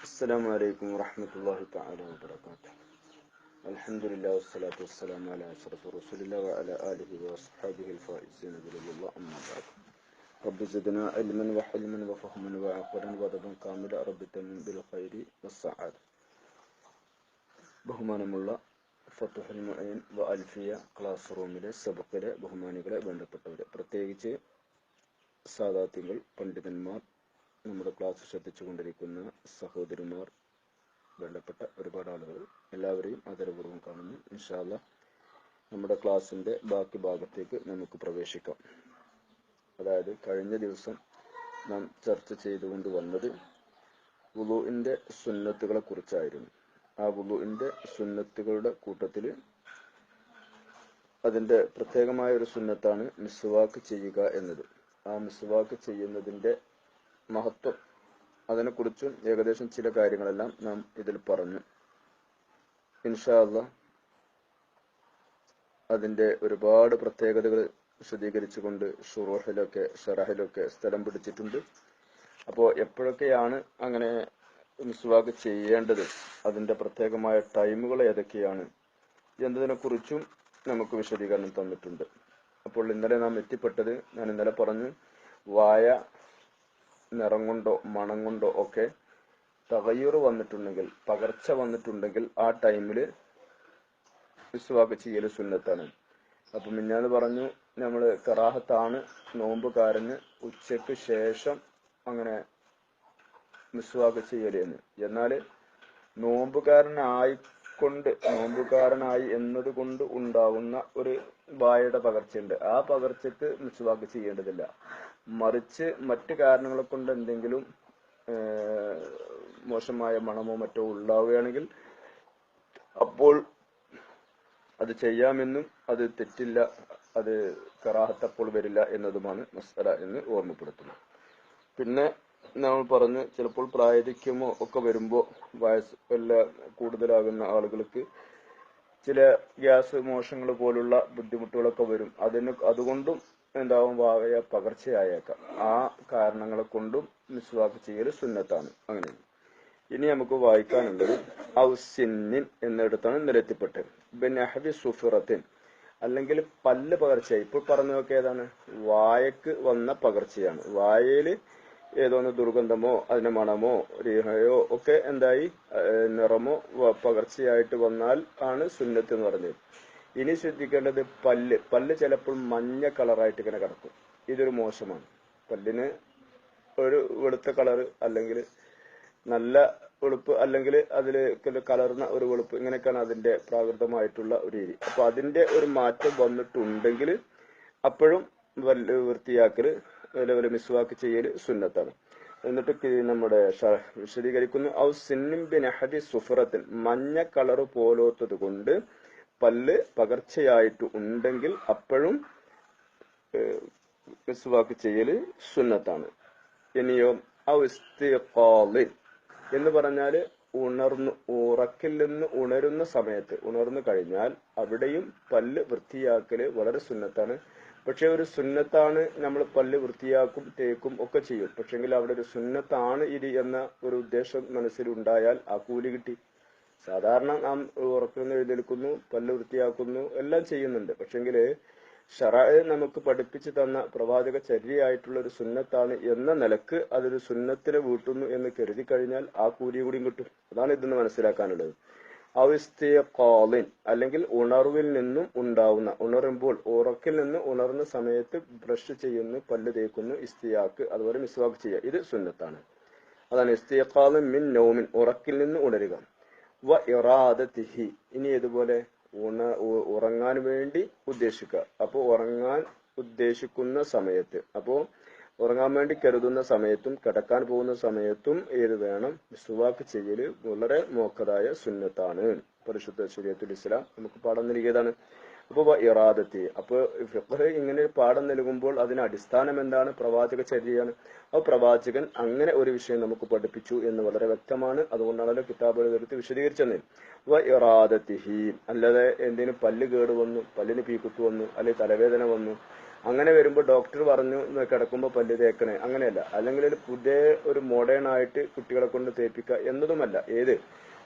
السلام عليكم ورحمة الله تعالى وبركاته الحمد لله والصلاة والسلام على أشرف رسول الله وعلى آله وأصحابه الفائزين برضا الله أما بعد رب زدنا علما وحلما وفهما وعقلا وضبا كاملا رب تمن بالخير والسعادة ബഹുമാനമുള്ള ഫത്തുഹൽ മുഅൈൻ വ അൽഫിയ ക്ലാസ് റൂമിലെ സബക്കിലെ ബഹുമാനികളെ ബന്ധപ്പെട്ടവരെ പ്രത്യേകിച്ച് സാദാത്യങ്ങൾ പണ്ഡിതന്മാർ നമ്മുടെ ക്ലാസ് ശ്രദ്ധിച്ചു കൊണ്ടിരിക്കുന്ന സഹോദരിമാർ വേണ്ടപ്പെട്ട ഒരുപാട് ആളുകൾ എല്ലാവരെയും ആദരപൂർവം കാണുന്നു. ഇൻഷാല്ല നമ്മുടെ ക്ലാസ്സിന്റെ ബാക്കി ഭാഗത്തേക്ക് നമുക്ക് പ്രവേശിക്കാം. അതായത് കഴിഞ്ഞ ദിവസം നാം ചർച്ച ചെയ്തുകൊണ്ട് വന്നത് വുളുവിന്റെ സുന്നത്തുകളെ കുറിച്ചായിരുന്നു. ആ വുളുവിന്റെ സുന്നത്തുകളുടെ കൂട്ടത്തിൽ അതിന്റെ പ്രത്യേകമായ ഒരു സുന്നത്താണ് മിസ്വാക്ക് ചെയ്യുക എന്നത്. ആ മിസ്വാക്ക് ചെയ്യുന്നതിന്റെ മഹത്വം. അതിനെക്കുറിച്ചും ഏകദേശം ചില കാര്യങ്ങളെല്ലാം നാം ഇതിൽ പറഞ്ഞു. ഇൻഷാല്ല അതിന്റെ ഒരുപാട് പ്രത്യേകതകൾ വിശദീകരിച്ചുകൊണ്ട് ഷുറൂഹിലൊക്കെ ഷറഹിലൊക്കെ സ്ഥലം പിടിച്ചിട്ടുണ്ട്. അപ്പോൾ എപ്പോഴൊക്കെയാണ് അങ്ങനെ മിസ്വാക്ക് ചെയ്യേണ്ടത്? അതിന്റെ പ്രത്യേകമായ ടൈമുകൾ ഏതൊക്കെയാണ്? എന്നതിനെ കുറിച്ചും നമുക്ക് വിശദീകരണം തന്നിട്ടുണ്ട്. അപ്പോൾ ഇന്നലെ നാം എത്തിപ്പെട്ടത് ഞാൻ ഇന്നലെ പറഞ്ഞു വായ നിറം കൊണ്ടോ മണം കൊണ്ടോ ഒക്കെ തകയ്യൂറ് വന്നിട്ടുണ്ടെങ്കിൽ പകർച്ച വന്നിട്ടുണ്ടെങ്കിൽ ആ ടൈമിൽ വിശ്വാക്ക് ചെയ്യൽ സുന്നത്താണ്. അപ്പൊ മിന്നാന്ന് പറഞ്ഞു നമ്മൾ കറാഹത്താണ് നോമ്പ് നോമ്പുകാരന് ഉച്ചയ്ക്ക് ശേഷം അങ്ങനെ മിസ്വാക്ക് ചെയ്യൽ എന്ന് എന്നാൽ നോമ്പുകാരനായിക്കൊണ്ട് നോമ്പുകാരനായി എന്നത് കൊണ്ട് ഉണ്ടാവുന്ന ഒരു വായയുടെ പകർച്ചയുണ്ട്. ആ പകർച്ചക്ക് മിസ്വാക്ക് ചെയ്യേണ്ടതില്ല. മറിച്ച് മറ്റു കാരണങ്ങളെ കൊണ്ട് എന്തെങ്കിലും മോശമായ മണമോ മറ്റോ ഉണ്ടാവുകയാണെങ്കിൽ അപ്പോൾ അത് ചെയ്യാമെന്നും അത് തെറ്റില്ല അത് കറാഹത്തപ്പോൾ വരില്ല എന്നതുമാണ് മസ്തല എന്ന് ഓർമ്മപ്പെടുത്തുന്നത്. പിന്നെ നമ്മൾ പറഞ്ഞ് ചിലപ്പോൾ പ്രായധിക്യമോ ഒക്കെ വരുമ്പോൾ വയസ്സ് എല്ലാം കൂടുതലാകുന്ന ആളുകൾക്ക് ചില ഗ്യാസ് മോശങ്ങൾ പോലുള്ള ബുദ്ധിമുട്ടുകളൊക്കെ വരും. അതിന് അതുകൊണ്ടും എന്താവും വായ പകർച്ചയായേക്കാം. ആ കാരണങ്ങളെ കൊണ്ടും മിസ്വാക്ക് ചെയ്യൽ സുന്നത്താണ്. അങ്ങനെ. ഇനി നമുക്ക് വായിക്കാനുള്ളത് ഔസിന്നിൻ എന്നിടത്താണ് നിരത്തിപ്പെട്ടത് ബിനഹബി സുഫിറത്തിൻ. അല്ലെങ്കിൽ പല്ല് പകർച്ച. ഇപ്പോൾ പറഞ്ഞതൊക്കെ ഏതാണ്? വായക്ക് വന്ന പകർച്ചയാണ്. വായയിൽ ഏതോന്ന് ദുർഗന്ധമോ അതിന്റെ മണമോ രീഹയോ ഒക്കെ എന്തായി? നിറമോ പകർച്ചയായിട്ട് വന്നാൽ ആണ് സുന്നത്ത് എന്ന് പറഞ്ഞത്. ഇനി ശ്രദ്ധിക്കേണ്ടത് പല്ല്. പല്ല് ചിലപ്പോൾ മഞ്ഞ കളറായിട്ട് ഇങ്ങനെ കിടക്കും. ഇതൊരു മോശമാണ്. പല്ലിന് ഒരു വെളുത്ത കളർ അല്ലെങ്കിൽ നല്ല വെളുപ്പ് അല്ലെങ്കിൽ അതിൽ കലർന്ന ഒരു വെളുപ്പ് ഇങ്ങനെയൊക്കെയാണ് അതിന്റെ പ്രാകൃതമായിട്ടുള്ള ഒരു രീതി. അപ്പൊ അതിന്റെ ഒരു മാറ്റം വന്നിട്ടുണ്ടെങ്കിൽ അപ്പോഴും വൃത്തിയാക്കൽ അതേപോലെ മിസ്വാക്ക് ചെയ്യൽ സുന്നത്താണ്. എന്നിട്ട് നമ്മുടെ വിശദീകരിക്കുന്നു. ഔ സിന്നിം അഹദി സുഫറത്തിൻ മഞ്ഞ കളർ പോലോത്തത് കൊണ്ട് പല്ല് പകർച്ചയായിട്ട് ഉണ്ടെങ്കിൽ അപ്പോഴും മിസ്വാക്ക് ചെയ്യൽ സുന്നത്താണ്. ഇനിയോ ഔ ഇസ്തിഖാലിൻ എന്ന് പറഞ്ഞാൽ ഉണർന്നു ഉറക്കിൽ നിന്ന് ഉണരുന്ന സമയത്ത് ഉണർന്നു കഴിഞ്ഞാൽ അവിടെയും പല്ല് വൃത്തിയാക്കൽ വളരെ സുന്നത്താണ്. പക്ഷെ ഒരു സുന്നത്താണ് നമ്മൾ പല്ല് വൃത്തിയാക്കും തേക്കും ഒക്കെ ചെയ്യും. പക്ഷെങ്കിൽ അവിടെ ഒരു സുന്നത്താണ് ഇത് എന്ന ഒരു ഉദ്ദേശം മനസ്സിലുണ്ടായാൽ ആ കൂലി കിട്ടി. സാധാരണ നാം ഉറക്കുന്ന എഴുന്നേൽക്കുന്നു പല്ല് വൃത്തിയാക്കുന്നു എല്ലാം ചെയ്യുന്നുണ്ട്. പക്ഷെങ്കിൽ ഷറ നമുക്ക് പഠിപ്പിച്ചു തന്ന പ്രവാചക ചര്യയായിട്ടുള്ള ഒരു സുന്നത്താണ് എന്ന നിലയ്ക്ക് അതൊരു സുന്നത്തിനെ വീട്ടുന്നു എന്ന് കരുതി കഴിഞ്ഞാൽ ആ കൂലി കൂടിയും കിട്ടും. അതാണ് ഇതെന്ന് മനസ്സിലാക്കാനുള്ളത്. അവസ്ഥിയക്കാലിൻ അല്ലെങ്കിൽ ഉണർവിൽ നിന്നും ഉണ്ടാവുന്ന ഉണരുമ്പോൾ ഉറക്കിൽ നിന്ന് ഉണർന്ന സമയത്ത് ബ്രഷ് ചെയ്യുന്നു പല്ല് തേക്കുന്നു ഇസ്തിയാക്ക് അതുപോലെ മിസ്വാക്ക് ചെയ്യുക. ഇത് സുന്നത്താണ്. അതാണ് ഇസ്തിയക്കാലും മിൻ നോമിൻ ഉറക്കിൽ നിന്ന് ഉണരുക. വ ഇറാദത്തിഹി. ഇനി ഇതുപോലെ ഉണ ഉറങ്ങാൻ വേണ്ടി ഉദ്ദേശിക്കുക. അപ്പോൾ ഉറങ്ങാൻ ഉദ്ദേശിക്കുന്ന സമയത്ത്. അപ്പോൾ ഉറങ്ങാൻ വേണ്ടി കരുതുന്ന സമയത്തും കിടക്കാൻ പോകുന്ന സമയത്തും ഏത് വേണം? മിസ്വാക്ക് ചെയ്യൽ വളരെ മോക്കതായ സുന്നത്താണ്. പരിശുദ്ധ ശരിയത്തുൽ ഇസ്ലാം. നമുക്ക് പാഠം നൽകിയതാണ്. അപ്പൊ ഇറാദത്തി. അപ്പൊ ഫിഖ് ഇങ്ങനെ പാഠം നൽകുമ്പോൾ അതിന് അടിസ്ഥാനം എന്താണ്? പ്രവാചക ചര്യയാണ്. അപ്പൊ പ്രവാചകൻ അങ്ങനെ ഒരു വിഷയം നമുക്ക് പഠിപ്പിച്ചു എന്ന് വളരെ വ്യക്തമാണ്. അതുകൊണ്ടാണല്ലോ കിതാബ് എടുത്ത് വിശദീകരിച്ചത് വ ഇറാദത്തിഹി. അല്ലാതെ എന്തിനും പല്ല് കേട് വന്നു പല്ലിന് പീക്കുത്തു വന്നു അല്ലെങ്കിൽ തലവേദന വന്നു. അങ്ങനെ വരുമ്പോൾ ഡോക്ടർ പറഞ്ഞു കിടക്കുമ്പോൾ പല്ല് തേക്കണേ. അങ്ങനെയല്ല. അല്ലെങ്കിൽ ഒരു പുതിയ ഒരു മോഡേൺ ആയിട്ട് കുട്ടികളെ കൊണ്ട് തേപ്പിക്കുക എന്നതുമല്ല. ഏത്?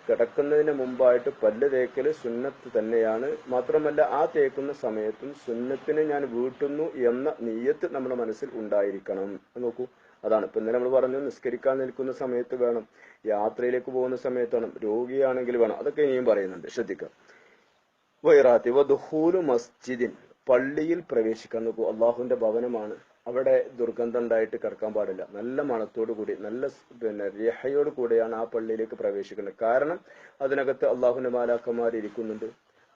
കിടക്കുന്നതിന് മുമ്പായിട്ട് പല്ല് തേക്കൽ സുന്നത്ത് തന്നെയാണ്. മാത്രമല്ല ആ തേക്കുന്ന സമയത്തും സുന്നത്തിനെ ഞാൻ വീട്ടുന്നു എന്ന നീയത്ത് നമ്മുടെ മനസ്സിൽ ഉണ്ടായിരിക്കണം. നോക്കൂ. അതാണ്. ഇപ്പൊ ഇന്നലെ നമ്മൾ പറഞ്ഞു നിസ്കരിക്കാൻ നിൽക്കുന്ന സമയത്ത് വേണം. യാത്രയിലേക്ക് പോകുന്ന സമയത്ത് വേണം. രോഗിയാണെങ്കിൽ വേണം. അതൊക്കെ ഇനിയും പറയുന്നുണ്ട്. ശ്രദ്ധിക്കാം വൈറാത്തി വധുഹൂലു മസ്ജിദിൻ. പള്ളിയിൽ പ്രവേശിക്കാൻ നോക്കൂ. അള്ളാഹുവിന്റെ ഭവനമാണ്. അവിടെ ദുർഗന്ധം ഉണ്ടായിട്ട് കിടക്കാൻ പാടില്ല. നല്ല മണത്തോടു കൂടി നല്ല പിന്നെ രഹയോട് കൂടിയാണ് ആ പള്ളിയിലേക്ക് പ്രവേശിക്കുന്നത്. കാരണം അതിനകത്ത് അള്ളാഹുന്റെ മാലാക്കന്മാർ ഇരിക്കുന്നുണ്ട്.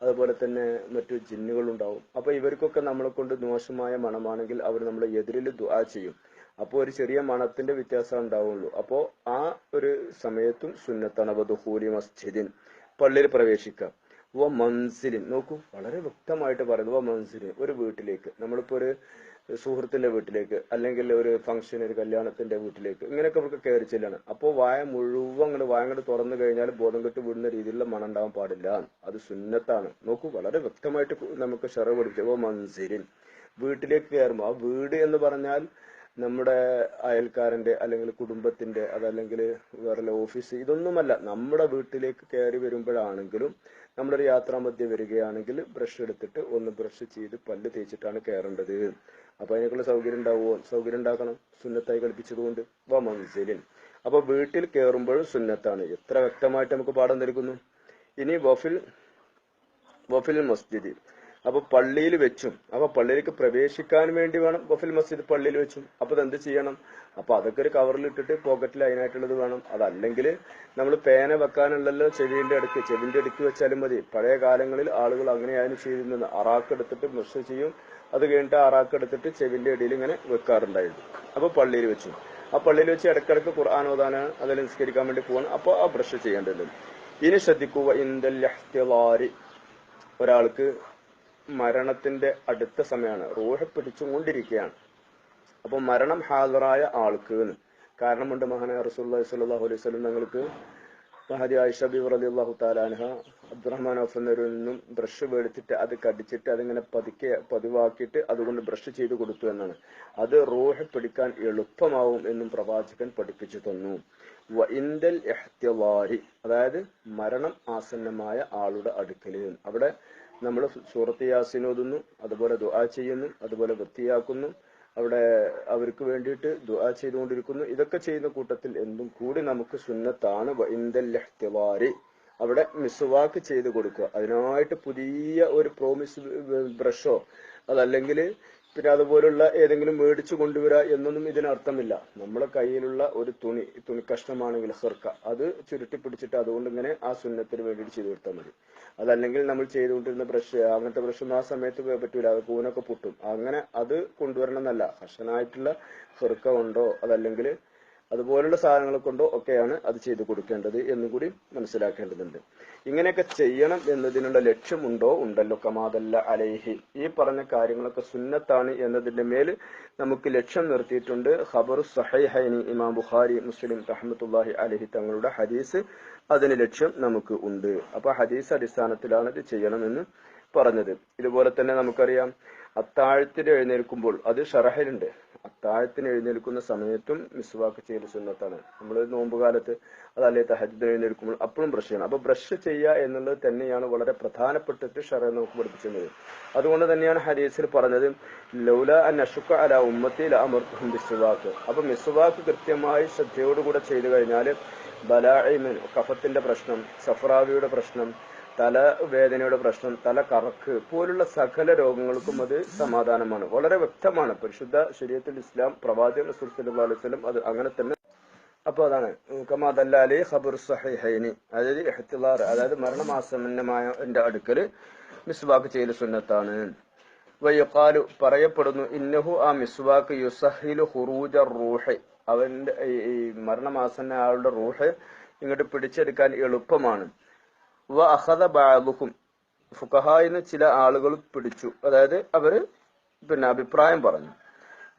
അതുപോലെ തന്നെ മറ്റു ജിന്നുകളുണ്ടാവും. അപ്പൊ ഇവർക്കൊക്കെ നമ്മളെ കൊണ്ട് മോശമായ മണമാണെങ്കിൽ അവർ നമ്മളെ എതിരിൽ ദുആ ചെയ്യും. അപ്പോൾ ഒരു ചെറിയ മണത്തിന്റെ വ്യത്യാസം ഉണ്ടാവുള്ളൂ. അപ്പോ ആ ഒരു സമയത്തും സുന്നത്താണ് വധുഹൂലി മസ്ജിദിൻ പള്ളിയിൽ പ്രവേശിക്കാം. വ മൻസിലിൻ നോക്കൂ വളരെ വ്യക്തമായിട്ട് പറയുന്നു വ മൻസിലിൻ ഒരു വീട്ടിലേക്ക്. നമ്മളിപ്പോ ഒരു സുഹൃത്തിന്റെ വീട്ടിലേക്ക് അല്ലെങ്കിൽ ഒരു ഫംഗ്ഷൻ ഒരു കല്യാണത്തിന്റെ വീട്ടിലേക്ക് ഇങ്ങനെയൊക്കെ അവർക്ക് കയറി ചെല്ലാണ്. അപ്പോൾ വായ മുഴുവൻ അങ്ങോട്ട് വായ അങ്ങോട്ട് തുറന്നു കഴിഞ്ഞാൽ ബോധം കെട്ട് വിടുന്ന രീതിയിലുള്ള മണം ഉണ്ടാവാൻ പാടില്ല. അത് സുന്നത്താണ്. നോക്കൂ വളരെ വ്യക്തമായിട്ട് നമുക്ക് ഷെറ പഠിപ്പിച്ചു. മൻസിരിൻ. വീട്ടിലേക്ക് കയറുമ്പോൾ ആ വീട് എന്ന് പറഞ്ഞാൽ നമ്മുടെ അയൽക്കാരന്റെ അല്ലെങ്കിൽ കുടുംബത്തിന്റെ അതല്ലെങ്കിൽ വേറെ ഓഫീസ് ഇതൊന്നുമല്ല. നമ്മുടെ വീട്ടിലേക്ക് കയറി വരുമ്പോഴാണെങ്കിലും നമ്മളൊരു യാത്രാമധ്യ വരികയാണെങ്കിൽ ബ്രഷ് എടുത്തിട്ട് ഒന്ന് ബ്രഷ് ചെയ്ത് പല്ല് തേച്ചിട്ടാണ് കയറേണ്ടത്. അപ്പൊ അതിനൊക്കെയുള്ള സൗകര്യം ഉണ്ടാവുമോ? സൗകര്യം ഉണ്ടാക്കണം. സുന്നത്തായി കളിപ്പിച്ചതുകൊണ്ട്. കൊണ്ട് മൻസിലിൻ അപ്പൊ വീട്ടിൽ കയറുമ്പോഴും സുന്നത്താണ്. എത്ര വ്യക്തമായിട്ട് നമുക്ക് പാഠം നൽകുന്നു ഇനി വഫിൽ വഫിൽ മസ്ജിദ്. അപ്പൊ പള്ളിയിൽ വെച്ചും അപ്പൊ പള്ളിയിലേക്ക് പ്രവേശിക്കാൻ വേണ്ടി വേണം വഫിൽ മസ്ജിദ് പള്ളിയിൽ വെച്ചും. അപ്പൊ എന്ത് ചെയ്യണം? അപ്പൊ അതൊക്കെ ഒരു കവറിൽ ഇട്ടിട്ട് പോക്കറ്റിൽ അതിനായിട്ടുള്ളത് വേണം. അതല്ലെങ്കിൽ നമ്മൾ പേന വെക്കാനുള്ളല്ലോ ചെവിന്റെ അടുക്ക്. ചെവിന്റെ അടുക്ക് വെച്ചാലും മതി. പഴയ കാലങ്ങളിൽ ആളുകൾ അങ്ങനെയായിരുന്നു ചെയ്തിരുന്നത്. അറാക്ക് എടുത്തിട്ട് ബ്രഷ് ചെയ്യും. അത് കഴിഞ്ഞിട്ട് അറാക്ക് എടുത്തിട്ട് ചെവിന്റെ അടിയിൽ ഇങ്ങനെ വെക്കാറുണ്ടായിരുന്നു. അപ്പൊ പള്ളിയിൽ വെച്ചു. ആ പള്ളിയിൽ വെച്ച് ഇടക്കിടക്ക് ഖുർആൻ ഓതാനാണ്. അതിൽ നിസ്കരിക്കാൻ വേണ്ടി പോകണം അപ്പോൾ ആ ബ്രഷ് ചെയ്യേണ്ടത് ഇനി ശ്രദ്ധിക്കുക ഇന്ദൽ ഒരാൾക്ക് മരണത്തിന്റെ അടുത്ത സമയമാണ്. റൂഹ പിടിച്ചുകൊണ്ടിരിക്കുകയാണ്. അപ്പൊ മരണം ഹാജറായ ആൾക്ക് കാരണമുണ്ട് മഹാനായ റസൂല്ലി സ്വല്ലല്ലാഹു അലൈഹി വസല്ലം തങ്ങൾക്ക്. മഹദി ആയിഷ ബി റളിയല്ലാഹു താലാൻഹ അബ്ദുറഹ്മാൻ ഓഫന്നരിൽ നിന്നും ബ്രഷ് മേടിച്ചിട്ട് അത് കടിച്ചിട്ട് അതിങ്ങനെ പതുക്കെ പതിവാക്കിയിട്ട് അതുകൊണ്ട് ബ്രഷ് ചെയ്ത് കൊടുത്തു എന്നാണ്. അത് റൂഹ് പിടിക്കാൻ എളുപ്പമാവും എന്നും പ്രവാചകൻ പഠിപ്പിച്ചു തന്നു. അതായത് മരണം ആസന്നമായ ആളുടെ അടുക്കൽ അവിടെ നമ്മൾ സൂറത്ത് യാസിൻ ഓതുന്നു അതുപോലെ ദുആ ചെയ്യുന്നു അതുപോലെ വൃത്തിയാക്കുന്നു. അവിടെ അവർക്ക് വേണ്ടിയിട്ട് ദുആ ചെയ്തുകൊണ്ടിരിക്കുന്നു. ഇതൊക്കെ ചെയ്യുന്ന കൂട്ടത്തിൽ എന്തും കൂടി നമുക്ക് സുന്നത്താണ്. അവിടെ മിസ്വാക്ക് ചെയ്ത് കൊടുക്കുക. അതിനായിട്ട് പുതിയ ഒരു പ്രോമിസ് ബ്രഷോ അതല്ലെങ്കിൽ പിന്നെ അതുപോലുള്ള ഏതെങ്കിലും മേടിച്ചു കൊണ്ടുവരിക എന്നൊന്നും ഇതിനർത്ഥമില്ല. നമ്മളെ കയ്യിലുള്ള ഒരു തുണി തുണി കഷ്ണമാണെങ്കിൽ ഹെർക്ക അത് ചുരുട്ടി പിടിച്ചിട്ട് അതുകൊണ്ട് ഇങ്ങനെ ആ സുന്നത്തിന് വേണ്ടിയിട്ട് ചെയ്തു കൊടുത്താൽ മതി. അതല്ലെങ്കിൽ നമ്മൾ ചെയ്തുകൊണ്ടിരുന്ന ബ്രഷ് അങ്ങനത്തെ ബ്രഷ് ഒന്നും ആ സമയത്ത് പറ്റൂല. അത് കൂനൊക്കെ പൊട്ടും. അങ്ങനെ അത് കൊണ്ടുവരണം എന്നല്ല കർശനായിട്ടുള്ള ഹെർക്ക ഉണ്ടോ അതല്ലെങ്കിൽ അതുപോലുള്ള സാധനങ്ങൾ കൊണ്ടോ ഒക്കെയാണ് അത് ചെയ്തു കൊടുക്കേണ്ടത് എന്നും കൂടി മനസ്സിലാക്കേണ്ടതുണ്ട്. ഇങ്ങനെയൊക്കെ ചെയ്യണം എന്നതിനുള്ള ലക്ഷ്യമുണ്ടോ? ഉണ്ടല്ലോ. കമാതല്ല അലൈഹി. ഈ പറഞ്ഞ കാര്യങ്ങളൊക്കെ സുന്നത്താണ് എന്നതിന്റെ മേൽ നമുക്ക് ലക്ഷ്യം നിർത്തിയിട്ടുണ്ട്. ഖബറു സഹൈഹൈനി ഇമാം ബുഖാരി മുസ്ലിം റഹ്മത്തുല്ലാഹി അലഹി തങ്ങളുടെ ഹദീസ് അതിന് ലക്ഷ്യം നമുക്ക് ഉണ്ട്. അപ്പൊ ഹദീസ് അടിസ്ഥാനത്തിലാണ് ഇത് ചെയ്യണമെന്ന് പറഞ്ഞത്. ഇതുപോലെ തന്നെ നമുക്കറിയാം. അത്താഴത്തിന് എഴുന്നേൽക്കുമ്പോൾ അത് ഷറഹലുണ്ട്. അത്താഴത്തിന് എഴുന്നേൽക്കുന്ന സമയത്തും മിസ്വാക്ക് ചെയ്യൽ സുന്നത്താണ്. നമ്മൾ നോമ്പ് കാലത്ത് അതല്ലേ തഹജ്ജിന് എഴുന്നേൽക്കുമ്പോൾ അപ്പോഴും ബ്രഷ് ചെയ്യണം. അപ്പൊ ബ്രഷ് ചെയ്യുക എന്നുള്ളത് തന്നെയാണ് വളരെ പ്രധാനപ്പെട്ടിട്ട് ഷറ നമുക്ക് പഠിപ്പിച്ചത്. അതുകൊണ്ട് തന്നെയാണ് ഹരീസിൽ പറഞ്ഞത് ലൗല അൻ അഷുക്ക അല ഉമ്മത്തിൽ അമർത്തും മിസ്വാക്ക് അപ്പൊ മിസ്വാക്ക് കൃത്യമായി ശ്രദ്ധയോടുകൂടെ ചെയ്തു കഴിഞ്ഞാൽ ബലാഇമൻ കഫത്തിന്റെ പ്രശ്നം സഫ്രാവിയുടെ പ്രശ്നം തലവേദനയുടെ പ്രശ്നം തല കറക്ക് പോലുള്ള സകല രോഗങ്ങൾക്കും അത് സമാധാനമാണ്. വളരെ വ്യക്തമാണ്. പരിശുദ്ധ ശരീരത്തിൽ ഇസ്ലാം പ്രവാചകൻ റസൂൽ സല്ലല്ലാഹു അലൈഹി അത് അങ്ങനെ തന്നെ. അപ്പൊ അതാണ്. കമാദല്ലാലി ഖബർ സഹിഹൈനി. അതായത് ഇഹ്തിലാർ അതായത് മരണമാസമന്യമായ എന്റെ അടുക്കൽ മിസ്വാക്ക് ചെയ്യൽ സുന്നത്താണ്. വയ്യക്കാലു പറയപ്പെടുന്നു ഇന്നഹു ആ മിസ്വാക്ക് യുസഹിലു ഹുറൂജ റൂഹ്. അവന്റെ ഈ- മരണമാസന്റെ ആളുടെ റൂഹ് ഇങ്ങോട്ട് പിടിച്ചെടുക്കാൻ എളുപ്പമാണ്. വ അഹദ ചില ആളുകൾ പിടിച്ചു. അതായത് അവർ പിന്നെ അഭിപ്രായം പറഞ്ഞു.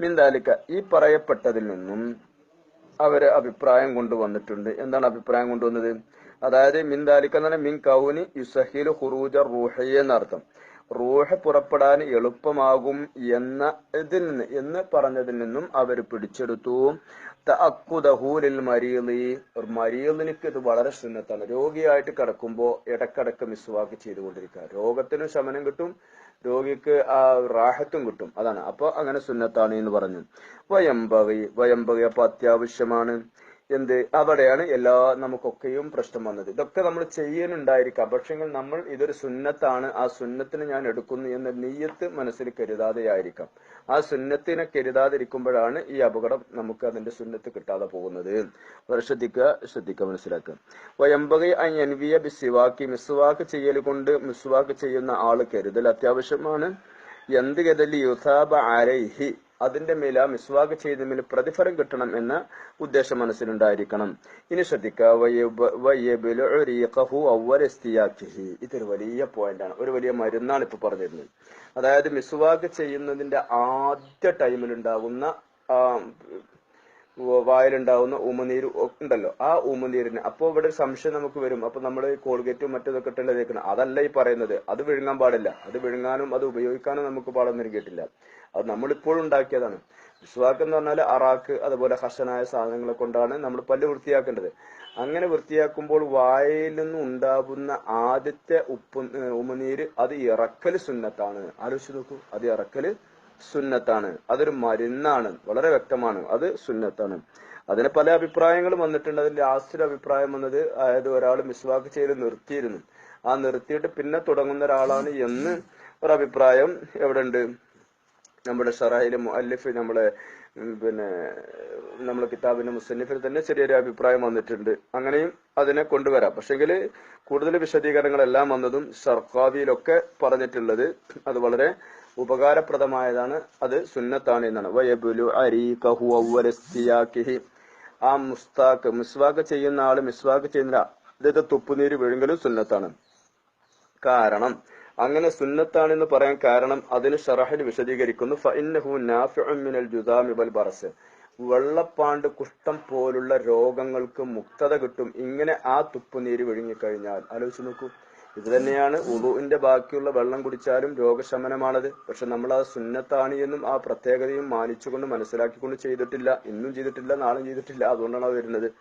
മിന്താലിക്ക ഈ പറയപ്പെട്ടതിൽ നിന്നും അവർ അഭിപ്രായം കൊണ്ടുവന്നിട്ടുണ്ട്. എന്താണ് അഭിപ്രായം കൊണ്ടുവന്നത്? അതായത് മിന്താലിക്ക എന്ന് പറഞ്ഞാൽ മിൻ കൗനി യുസഹിലു ഹുറൂജ റൂഹി എന്നർത്ഥം. റൂഹ പുറപ്പെടാൻ എളുപ്പമാകും എന്ന ഇതിൽ നിന്ന് എന്ന് പറഞ്ഞതിൽ നിന്നും അവർ പിടിച്ചെടുത്തു. തഅക്കുദഹൂലിൽ മരീലി മരീലിനിക്ക് ഇത് വളരെ സുന്നത്താണ്. രോഗിയായിട്ട് കിടക്കുമ്പോൾ ഇടക്കിടക്ക് മിസ്വാക്ക് ചെയ്തുകൊണ്ടിരിക്കുക. രോഗത്തിന് ശമനം കിട്ടും രോഗിക്ക് ആ റാഹത്തും കിട്ടും. അതാണ്. അപ്പൊ അങ്ങനെ സുന്നത്താണ് എന്ന് പറഞ്ഞു. വയമ്പകി വയമ്പകി അപ്പൊ അത്യാവശ്യമാണ്. എന്ത്? അവിടെയാണ് എല്ലാ നമുക്കൊക്കെയും പ്രശ്നം വന്നത്. ഇതൊക്കെ നമ്മൾ ചെയ്യാനുണ്ടായിരിക്കാം പക്ഷെങ്കിൽ നമ്മൾ ഇതൊരു സുന്നത്താണ്. ആ സുന്നത്തിന് ഞാൻ എടുക്കുന്നു എന്ന നീയത്ത് മനസ്സിൽ കരുതാതെയായിരിക്കാം. ആ സുന്നത്തിനെ കരുതാതിരിക്കുമ്പോഴാണ് ഈ അപകടം നമുക്ക് അതിന്റെ സുന്നത്ത് കിട്ടാതെ പോകുന്നത്. ശ്രദ്ധിക്കുക ശ്രദ്ധിക്കുക മനസ്സിലാക്കുക. വയമ്പകി അൻവിയ ബിസിവാക്കി. മിസ്വാക്ക് ചെയ്യൽ കൊണ്ട് മിസ്വാക്ക് ചെയ്യുന്ന ആൾ കരുതൽ അത്യാവശ്യമാണ്. എന്ത് കരുതൽ? യുസാബ അലൈഹി. അതിന്റെ മേൽ ആ മിസ്വാക്ക് ചെയ്തതിന് പ്രതിഫലം കിട്ടണം എന്ന ഉദ്ദേശം മനസ്സിലുണ്ടായിരിക്കണം. ഇനി ശ്രദ്ധിക്കുക. ഇതൊരു വലിയ പോയിന്റാണ് ഒരു വലിയ മരുന്നാണ് ഇപ്പൊ പറഞ്ഞിരുന്നത്. അതായത് മിസ്വാഗ് ചെയ്യുന്നതിന്റെ ആദ്യ ടൈമിൽ ഉണ്ടാകുന്ന വായിലുണ്ടാവുന്ന ഉമനീര് ഉണ്ടല്ലോ. ആ ഉമനീരിന് അപ്പൊ ഇവിടെ ഒരു സംശയം നമുക്ക് വരും. അപ്പൊ നമ്മൾ കോൾഗേറ്റും മറ്റൊക്കെ ഇട്ടല്ലേ തേക്കണം അതല്ല ഈ പറയുന്നത്. അത് വിഴുങ്ങാൻ പാടില്ല. അത് വിഴുങ്ങാനും അത് ഉപയോഗിക്കാനും നമുക്ക് പാടൊന്നും കേട്ടില്ല അത് നമ്മളിപ്പോഴും ഉണ്ടാക്കിയതാണ്. വിശ്വാക്ക് എന്ന് പറഞ്ഞാൽ അറാക്ക് അതുപോലെ ഹർഷനായ സാധനങ്ങളെ കൊണ്ടാണ് നമ്മൾ പല്ല് വൃത്തിയാക്കേണ്ടത്. അങ്ങനെ വൃത്തിയാക്കുമ്പോൾ വായിൽ നിന്ന് ഉണ്ടാകുന്ന ആദ്യത്തെ ഉപ്പ് ഉമനീര് അത് ഇറക്കൽ സുന്നത്താണ്. ആലോചിച്ച് നോക്കൂ. അത് ഇറക്കൽ സുന്നത്താണ്. അതൊരു മരുന്നാണ്. വളരെ വ്യക്തമാണ്. അത് സുന്നത്താണ്. അതിന് പല അഭിപ്രായങ്ങളും വന്നിട്ടുണ്ട്. അതിൽ ലാസ്റ്റ് അഭിപ്രായം വന്നത് അതായത് ഒരാൾ മിസ്വാക്ക് ചെയ്ത് നിർത്തിയിരുന്നു. ആ നിർത്തിയിട്ട് പിന്നെ തുടങ്ങുന്ന ഒരാളാണ് എന്ന് ഒരു അഭിപ്രായം എവിടെ ഉണ്ട് നമ്മുടെ ഷറായിലെ മുഅല്ലിഫ് നമ്മളെ പിന്നെ നമ്മളെ കിതാബിന്റെ മുസന്നിഫിൽ തന്നെ ചെറിയൊരു അഭിപ്രായം വന്നിട്ടുണ്ട്. അങ്ങനെയും അതിനെ കൊണ്ടുവരാം. പക്ഷെങ്കിൽ കൂടുതൽ വിശദീകരണങ്ങളെല്ലാം വന്നതും ഷർഖാവിയിലൊക്കെ പറഞ്ഞിട്ടുള്ളത് അത് വളരെ ഉപകാരപ്രദമായതാണ്. അത് സുന്നത്താണ് എന്നാണ്. ആ മുസ്താക്ക് മിസ്വാക്ക് ചെയ്യുന്ന ആൾ മിസ്വാക്ക് ചെയ്യുന്ന അതായത് തുപ്പുനീര് വിഴുങ്ങലും സുന്നത്താണ്. കാരണം അങ്ങനെ സുന്നത്താണെന്ന് പറയാൻ കാരണം അതിന് ഷറഹിൽ വിശദീകരിക്കുന്നു. ഫഇന്നഹു മിനൽ വെള്ളപ്പാണ്ട് കുഷ്ഠം പോലുള്ള രോഗങ്ങൾക്ക് മുക്തത കിട്ടും. ഇങ്ങനെ ആ തുപ്പുനീര് വിഴുങ്ങിക്കഴിഞ്ഞാൽ. ആലോചിച്ച് നോക്കൂ. ഇത് തന്നെയാണ് ഉളുവിന്റെ ബാക്കിയുള്ള വെള്ളം കുടിച്ചാലും രോഗശമനമാണത്. പക്ഷെ നമ്മൾ ആ സുന്നത്താണ് എന്നും ആ പ്രത്യേകതയും മാനിച്ചുകൊണ്ട് മനസ്സിലാക്കിക്കൊണ്ട് ചെയ്തിട്ടില്ല. ഇന്നും ചെയ്തിട്ടില്ല നാളും ചെയ്തിട്ടില്ല. അതുകൊണ്ടാണ് അത് വരുന്നത്.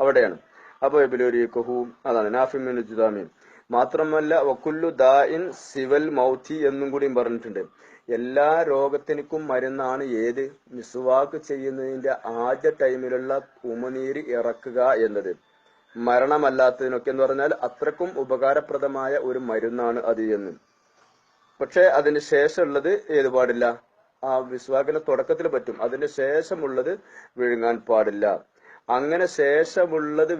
അവിടെയാണ്. അപ്പൊ എബിലൊരു എബിലോരിയക്കഹു അതാണ് നാഫിമിൻ ജുദാമി. മാത്രമല്ല വക്കുല്ലു ദാഇൻ സിവൽ മൗത്തി എന്നും കൂടിയും പറഞ്ഞിട്ടുണ്ട്. എല്ലാ രോഗത്തിനും മരുന്നാണ് ഏത്? മിസ്വാക്ക് ചെയ്യുന്നതിന്റെ ആദ്യ ടൈമിലുള്ള ഉമനീര് ഇറക്കുക എന്നത്. മരണമല്ലാത്തതിനൊക്കെ എന്ന് പറഞ്ഞാൽ അത്രക്കും ഉപകാരപ്രദമായ ഒരു മരുന്നാണ് അത് എന്ന്. പക്ഷെ അതിന് ശേഷമുള്ളത് ഏത് പാടില്ല? ആ വിസ്വാക്കിന്റെ തുടക്കത്തിൽ പറ്റും. അതിന് ശേഷമുള്ളത് വിഴുങ്ങാൻ പാടില്ല. അങ്ങനെ ശേഷമുള്ളത്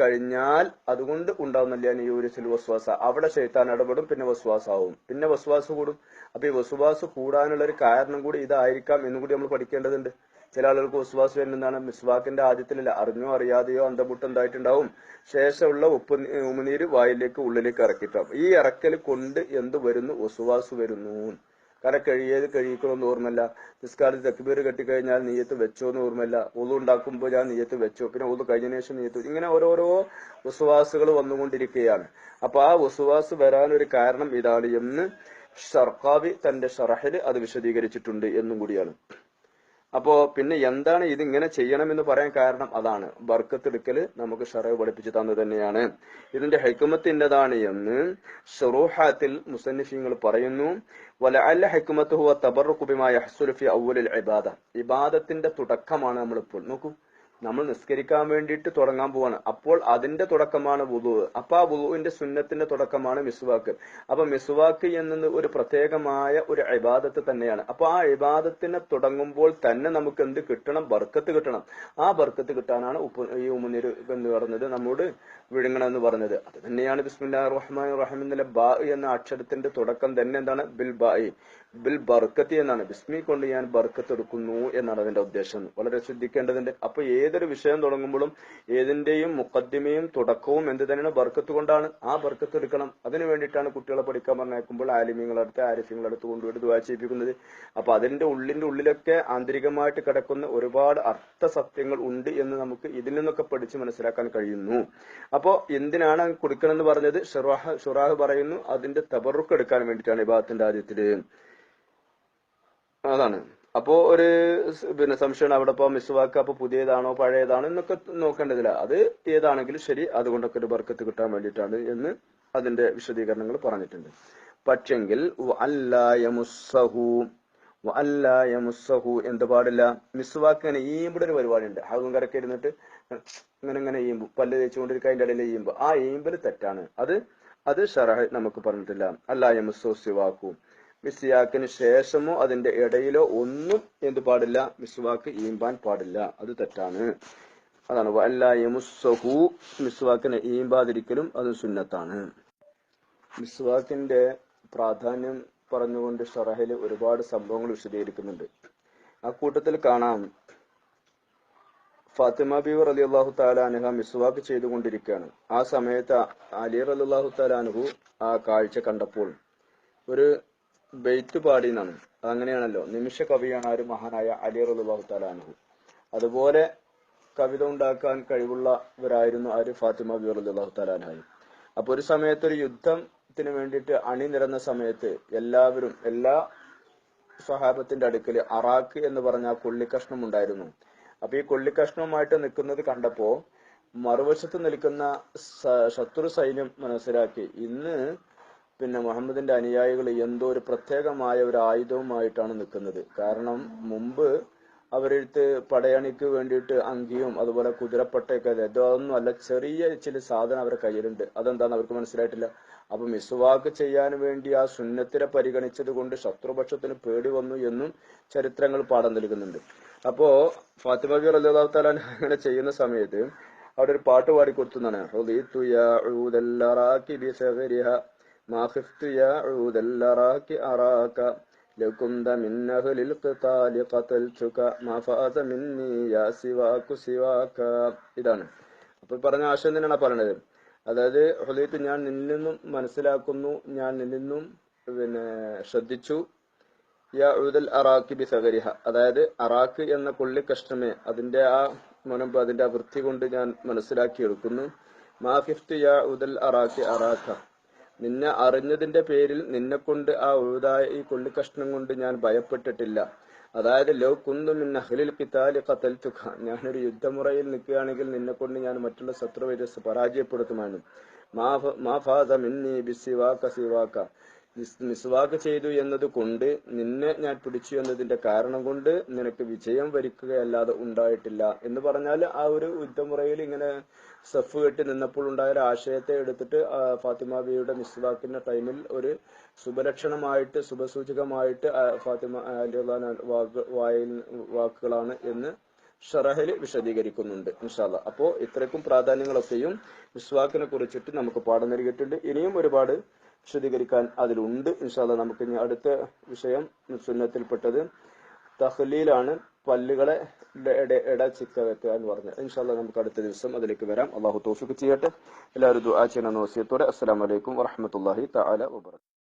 കഴിഞ്ഞാൽ അതുകൊണ്ട് ഉണ്ടാവുന്നില്ല. യൂരിസിൽ വസ്വാസ. അവിടെ ശൈത്താൻ ഇടപെടും പിന്നെ വസ്വാസാവും. പിന്നെ വസ്വാസ് കൂടും. അപ്പൊ ഈ വസ്വാസ് കൂടാനുള്ള ഒരു കാരണം കൂടി ഇതായിരിക്കാം എന്നും കൂടി നമ്മൾ പഠിക്കേണ്ടതുണ്ട്. ചില ആളുകൾക്ക് വസ്വാസ് വരുന്നതാണ് മിസ്വാക്കിന്റെ ആദ്യത്തിലല്ല. അറിഞ്ഞോ അറിയാതെയോ അന്തമുട്ട് എന്തായിട്ടുണ്ടാവും? ശേഷമുള്ള ഉപ്പ് ഉമിനീര് വായിലേക്ക് ഉള്ളിലേക്ക് ഇറക്കിയിട്ടാവും. ഈ ഇറക്കൽ കൊണ്ട് എന്ത് വരുന്നു? വസ്വാസ് വരുന്നു. കര കഴിയത് കഴിയിക്കണമെന്ന് ഓർമ്മല്ല നിസ്കാരത്തിൽ തക്ബീർ കെട്ടിക്കഴിഞ്ഞാൽ നീയത്ത് വെച്ചോ എന്ന് ഓർമ്മല്ല ഉളു ഉണ്ടാക്കുമ്പോൾ ഞാൻ നീയത്ത് വെച്ചോ. പിന്നെ ഉളു കഴിഞ്ഞ ശേഷം നീയത്ത് ഇങ്ങനെ ഓരോരോ വസുവാസുകൾ വന്നുകൊണ്ടിരിക്കുകയാണ്. അപ്പൊ ആ വസുവാസ് വരാനൊരു കാരണം ഇതാണ് എന്ന് ഷർക്കാവി തന്റെ ഷറഹിൽ അത് വിശദീകരിച്ചിട്ടുണ്ട് എന്നും കൂടിയാണ്. അപ്പോ പിന്നെ എന്താണ് ഇത് ഇങ്ങനെ ചെയ്യണമെന്ന് പറയാൻ കാരണം അതാണ്. ബർക്കത്തെടുക്കൽ നമുക്ക് ഷറവ് പഠിപ്പിച്ചു തന്നു തന്നെയാണ്. ഇതിന്റെ ഹൈക്കുമത്തിന്റെതാണ് എന്ന് ഷറൂഹാത്തിൽ മുസന്നിഫിങ്ങൾ പറയുന്നു. വല അല്ല ഹൈക്കുമത്ത് ഹുവ തബറുക്കുബിമായ ബിമാ യഹ്സുലു ഫി അവ്വലിൽ ഇബാദ. ഇബാദത്തിന്റെ തുടക്കമാണ് നമ്മളിപ്പോൾ. നോക്കൂ. നമ്മൾ നിസ്കരിക്കാൻ വേണ്ടിയിട്ട് തുടങ്ങാൻ പോവാണ്. അപ്പോൾ അതിന്റെ തുടക്കമാണ് വുളു അപ്പൊ ആ വുളുവിന്റെ സുന്നത്തിന്റെ തുടക്കമാണ് മിസ്വാക്ക്. അപ്പൊ മിസ്വാക്ക് എന്നത് ഒരു പ്രത്യേകമായ ഒരു ഇബാദത്ത് തന്നെയാണ്. അപ്പൊ ആ ഇബാദത്തിനെ തുടങ്ങുമ്പോൾ തന്നെ നമുക്ക് എന്ത് കിട്ടണം? ബർക്കത്ത് കിട്ടണം. ആ ബർക്കത്ത് കിട്ടാനാണ് ഉപ്പ് ഈ ഉമുനീര് എന്ന് പറഞ്ഞത് നമ്മോട് വിഴുങ്ങണം എന്ന് പറഞ്ഞത്. അത് തന്നെയാണ് ബിസ്മില്ലാ റഹ്മാൻ റഹീം ബാ എന്ന അക്ഷരത്തിന്റെ തുടക്കം തന്നെ എന്താണ്? ബിൽ ബായി. ബിൽ ബർക്കത്തി എന്നാണ്. ബിസ്മി കൊണ്ട് ഞാൻ ബർക്കത്ത് എടുക്കുന്നു എന്നാണ് അതിന്റെ ഉദ്ദേശം. വളരെ ശ്രദ്ധിക്കേണ്ടതുണ്ട്. അപ്പൊ ഏത് ഏതൊരു വിഷയം തുടങ്ങുമ്പോഴും ഏതിന്റെയും മുക്കദ്ദിമയും തുടക്കവും എന്ത് തന്നെയാണ് ബർക്കത്ത് കൊണ്ടാണ് ആ ബർക്കത്ത് എടുക്കണം. അതിന് വേണ്ടിയിട്ടാണ് കുട്ടികളെ പഠിക്കാൻ പറഞ്ഞേക്കുമ്പോൾ ആലിമ്യങ്ങളടുത്ത് ആരിഫ്യങ്ങളടുത്ത് കൊണ്ടുപോയിട്ട് ദുവാ ചെയ്യിപ്പിക്കുന്നത്. അപ്പൊ അതിന്റെ ഉള്ളിന്റെ ഉള്ളിലൊക്കെ ആന്തരികമായിട്ട് കിടക്കുന്ന ഒരുപാട് അർത്ഥ സത്യങ്ങൾ ഉണ്ട് എന്ന് നമുക്ക് ഇതിൽ നിന്നൊക്കെ പഠിച്ച് മനസ്സിലാക്കാൻ കഴിയുന്നു. അപ്പോ എന്തിനാണ് കൊടുക്കണമെന്ന് പറഞ്ഞത്? ഷുറാഹ് ഷുറാഹ് പറയുന്നു. അതിന്റെ തബറുക്ക് എടുക്കാൻ വേണ്ടിയിട്ടാണ് ഇബാദത്തിന്റെ ആദ്യത്തിൽ. അതാണ്. അപ്പോ ഒരു പിന്നെ സംശയമാണ് അവിടെ ഇപ്പൊ മിസ്വാക്ക് അപ്പൊ പുതിയതാണോ പഴയതാണോ എന്നൊക്കെ നോക്കേണ്ടതില്ല. അത് ഏതാണെങ്കിലും ശരി അതുകൊണ്ടൊക്കെ ഒരു ബർക്കത്ത് കിട്ടാൻ വേണ്ടിയിട്ടാണ് എന്ന് അതിന്റെ വിശദീകരണങ്ങൾ പറഞ്ഞിട്ടുണ്ട്. പക്ഷെങ്കിൽ എന്ത് പാടില്ല. മിസ്വാക്ക് ഇങ്ങനെ ഈമ്പിടെ ഒരു പരിപാടിയുണ്ട്. ഉണ്ട് കരക്കെ ഇരുന്നിട്ട് ഇങ്ങനെ ഇങ്ങനെ ഈമ്പും. പല്ല് തേച്ചുകൊണ്ടിരിക്കുക അതിന്റെ ഇടയിൽ ഈമ്പ്. ആ ഈമ്പൽ തെറ്റാണ്. അത് അത് ഷറഹ് നമുക്ക് പറഞ്ഞിട്ടില്ല. അല്ലായമുസ്സു സിവാക്കു മിസ്വാക്കിന് ശേഷമോ അതിന്റെ ഇടയിലോ ഒന്നും എന്ത് പാടില്ല. മിസ്വാക്ക് ഈമ്പാൻ പാടില്ല. അത് തെറ്റാണ്. അതാണ്. അല്ലായമുസ്സഹു മിസ്വാക്കിനെ ഈമ്പാതിരിക്കലും അത് സുന്നത്താണ്. മിസ്വാക്കിന്റെ പ്രാധാന്യം പറഞ്ഞുകൊണ്ട് ഷറഹിൽ ഒരുപാട് സംഭവങ്ങൾ വിശദീകരിക്കുന്നുണ്ട്. ആ കൂട്ടത്തിൽ കാണാം. ഫാത്തിമ ബീവർ അലി അള്ളാഹു താലാനുഹ മിസ്വാക്ക് ചെയ്തുകൊണ്ടിരിക്കുകയാണ്. ആ സമയത്ത് അലി അലി അള്ളാഹു താലാനുഹു ആ കാഴ്ച കണ്ടപ്പോൾ ഒരു ബെയ്ത്ത് പാടി എന്നാണ് അതങ്ങനെയാണല്ലോ. നിമിഷ കവിയാണ് ആ ഒരു മഹാനായ അലി അലി തആല അൻഹു. അതുപോലെ കവിത ഉണ്ടാക്കാൻ കഴിവുള്ളവരായിരുന്നു ആര്? ഫാത്തിമ ബി അലി തആല താലാനുഹായി അപ്പൊ ഒരു സമയത്ത് ഒരു യുദ്ധത്തിന് വേണ്ടിയിട്ട് അണിനിരന്ന സമയത്ത് എല്ലാവരും എല്ലാ സഹാബത്തിന്റെ അടുക്കൽ അറാഖ് എന്ന് പറഞ്ഞ ആ കൊള്ളിക്കഷ്ണം ഉണ്ടായിരുന്നു. അപ്പൊ ഈ കൊള്ളിക്കഷ്ണവുമായിട്ട് നിൽക്കുന്നത് കണ്ടപ്പോ മറുവശത്ത് നിൽക്കുന്ന ശത്രു സൈന്യം മനസ്സിലാക്കി. ഇന്ന് പിന്നെ മുഹമ്മദിന്റെ അനുയായികൾ എന്തോ ഒരു പ്രത്യേകമായ ഒരു ആയുധവുമായിട്ടാണ് നിൽക്കുന്നത്. കാരണം മുമ്പ് അവരെടുത്ത് പടയണിക്ക് വേണ്ടിയിട്ട് അങ്കിയും അതുപോലെ കുതിരപ്പട്ടയൊക്കെ ഇതൊന്നും അല്ല ചെറിയ ചില സാധനം അവരുടെ കയ്യിലുണ്ട്. അതെന്താന്ന് അവർക്ക് മനസ്സിലായിട്ടില്ല. അപ്പൊ മിസ്വാക്ക് ചെയ്യാൻ വേണ്ടി ആ സുന്നത്തിനെ പരിഗണിച്ചത് കൊണ്ട് ശത്രുപക്ഷത്തിന് പേടി വന്നു എന്നും ചരിത്രങ്ങൾ പാഠം നൽകുന്നുണ്ട്. അപ്പോ ഫാത്തിമ ബി അങ്ങനെ ചെയ്യുന്ന സമയത്ത് അവിടെ ഒരു പാട്ട് പാടി കൊടുത്തുന്നാണ് റളിതു യാ ഊദല്ലറാക്കി ബിസഗരിഹ മാ ഖിഫ്തു യാ ഊദല്ലറാക്കി അറാക لو كنت من أهل القتال قتلتك ما فاز مني يا سواك سواك ഇതാണ് അപ്പൊ പറഞ്ഞ ആശയം തന്നെയാണ് പറയണത് അതായത് ഹുദൈത്ത് ഞാൻ നിന്നിൽ നിന്നും മനസ്സിലാക്കുന്നു ഞാൻ നിന്നിൽ നിന്നും പിന്നെ ശ്രദ്ധിച്ചു യാ ഉദൽ അറാഖി ബി സഗരിഹ അതായത് അറാഖ് എന്ന കൊള്ളി കഷ്ണമേ അതിന്റെ ആ മുനമ്പ് അതിന്റെ ആ വൃത്തി കൊണ്ട് ഞാൻ മനസ്സിലാക്കിയെടുക്കുന്നു മാ ഫിഫ്റ്റ് യാ ഉദൽ അറാഖി അറാഖ നിന്നെ അറിഞ്ഞതിന്റെ പേരിൽ നിന്നെ കൊണ്ട് ആ ഒഴുതായ ഈ കൊള്ളിക്കഷ്ണം കൊണ്ട് ഞാൻ ഭയപ്പെട്ടിട്ടില്ല. അതായത് ലോ കുന്തു മിൻ അഹ്ലിൽ കിതാലി തുക ഞാനൊരു യുദ്ധമുറയിൽ നിൽക്കുകയാണെങ്കിൽ നിന്നെ കൊണ്ട് ഞാൻ മറ്റുള്ള ശത്രുവിനെ പരാജയപ്പെടുത്തുമായിരുന്നു. മാ ഫാസ മിന്നി ബിസിവാക സിവാക. നിസ്- മിസ്വാക്ക് ചെയ്തു എന്നത് കൊണ്ട് നിന്നെ ഞാൻ പിടിച്ചു എന്നതിന്റെ കാരണം കൊണ്ട് നിനക്ക് വിജയം വരിക്കുകയല്ലാതെ ഉണ്ടായിട്ടില്ല. എന്ന് പറഞ്ഞാൽ ആ ഒരു യുദ്ധമുറയിൽ ഇങ്ങനെ സഫ് കെട്ടി നിന്നപ്പോൾ ഉണ്ടായ ഒരു ആശയത്തെ എടുത്തിട്ട് ഫാത്തിമ ബിയുടെ മിസ്വാക്കിന്റെ ടൈമിൽ ഒരു ശുഭലക്ഷണമായിട്ട് ശുഭസൂചകമായിട്ട് ഫാത്തിമ അലി വായിൽ വാക്കുകളാണ് എന്ന് ഷറഹൽ വിശദീകരിക്കുന്നുണ്ട് ഇൻഷാല്ല അപ്പോ ഇത്രക്കും പ്രാധാന്യങ്ങളൊക്കെയും മിസ്വാക്കിനെ കുറിച്ചിട്ട് നമുക്ക് പാഠം നൽകിയിട്ടുണ്ട്. ഇനിയും ഒരുപാട് വിശദീകരിക്കാൻ അതിലുണ്ട്. ഇൻഷാല്ല നമുക്ക് ഇനി അടുത്ത വിഷയം സുന്നത്തിൽപ്പെട്ടത്. തഹ്ലീലാണ് പല്ലുകളെ ഇട- ചിക്ക വെക്കുക എന്ന് പറഞ്ഞത്. ഇൻഷാല്ല നമുക്ക് അടുത്ത ദിവസം അതിലേക്ക് വരാം. അള്ളാഹു തോഫിക്ക് ചെയ്യട്ടെ. എല്ലാവരും ദുആ ചെയ്യണമെന്ന് വസിയത്തോടെ. അസ്സലാമലൈക്കും വറഹമത്തല്ലാഹി തആല വബറകാതുഹു